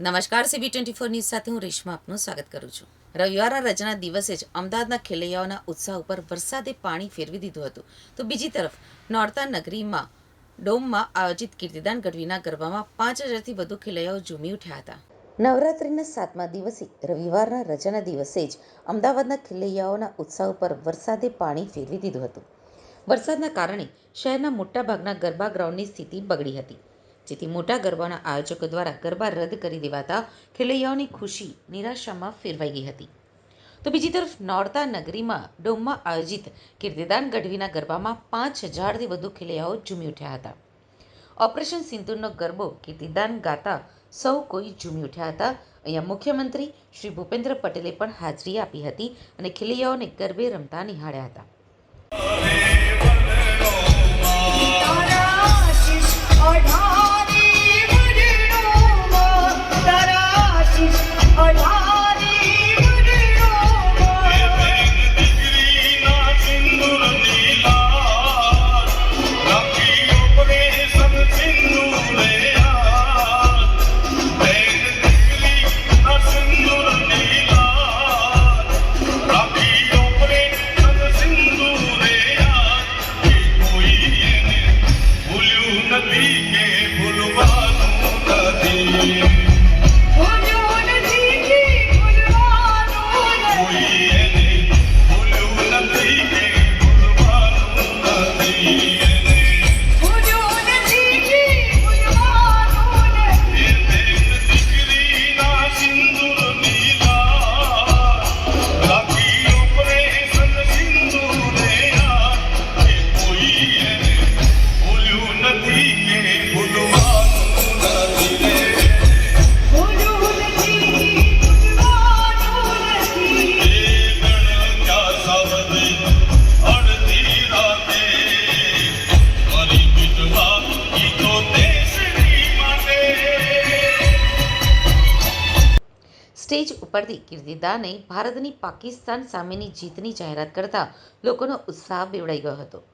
નમસ્કાર CB twenty four news સાથે હું રેશમા આપનું સ્વાગત કરું છું. રવિવારના રજાના દિવસે જ અમદાવાદના ખેલૈયાઓના ઉત્સાહ ઉપર વરસાદે પાણી ફેરવી દીધું હતું. તો બીજી તરફ, નોરતા નગરીમાં, ડોમમાં આયોજિત કીર્તિદાન ગઢવીના ગરબામાં પાંચ હજારથી વધુ ખેલૈયાઓ ઝૂમી ઉઠ્યા હતા. નવરાત્રિના સાતમા દિવસે, રવિવારના રજાના દિવસે જ અમદાવાદના ખેલૈયાઓના ઉત્સાહ ઉપર વરસાદે પાણી ફેરવી દીધું હતું. વરસાદના કારણે શહેરના મોટાભાગના ગરબા ગ્રાઉન્ડની સ્થિતિ બગડી હતી. જેથી મોટા ગરબાના આયોજકો દ્વારા ગરબા રદ કરી દેવાતા ખેલૈયાઓની ખુશી નિરાશામાં ફેરવાઈ ગઈ હતી. તો બીજી તરફ નોરતા નગરીમાં ડોમમાં આયોજિત કીર્તિદાન ગઢવીના ગરબામાં પાંચ હજારથી વધુ ખેલૈયાઓ ઝૂમી ઉઠ્યા હતા. ઓપરેશન સિંદૂરનો ગરબો કીર્તિદાન ગાતા સૌ કોઈ ઝૂમી ઉઠ્યા હતા. અહીંયા મુખ્યમંત્રી શ્રી ભૂપેન્દ્ર પટેલે પણ હાજરી આપી હતી અને ખેલૈયાઓને ગરબે રમતા નિહાળ્યા હતા. দিয়ে ভুলবা নৌকা দিয়ে સ્ટેજ ઉપરથી કીર્તિદાને ભારતની પાકિસ્તાન સામેની જીતની જાહેરાત કરતા લોકોનો ઉત્સાહ બેવડાઈ ગયો હતો.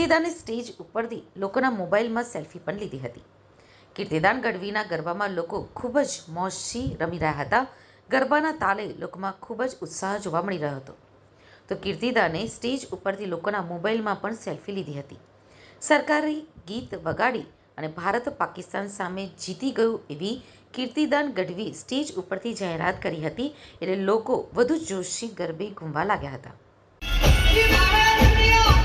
કીર્તિદાને સ્ટેજ ઉપરથી લોકોના મોબાઈલમાં સેલ્ફી પણ લીધી હતી. કીર્તિદાન ગઢવીના ગરબામાં લોકો ખૂબ જ મોજથી રમી રહ્યા હતા. ગરબાના તાલે લોકોમાં ખૂબ જ ઉત્સાહ જોવા મળી રહ્યો હતો. તો કીર્તિદાને સ્ટેજ ઉપરથી લોકોના મોબાઈલમાં પણ સેલ્ફી લીધી હતી. સરકારી ગીત વગાડી અને ભારત પાકિસ્તાન સામે જીતી ગયું એવી કીર્તિદાન ગઢવી સ્ટેજ ઉપરથી જાહેરાત કરી હતી. એટલે લોકો વધુ જોશથી ગરબે ઘૂમવા લાગ્યા હતા.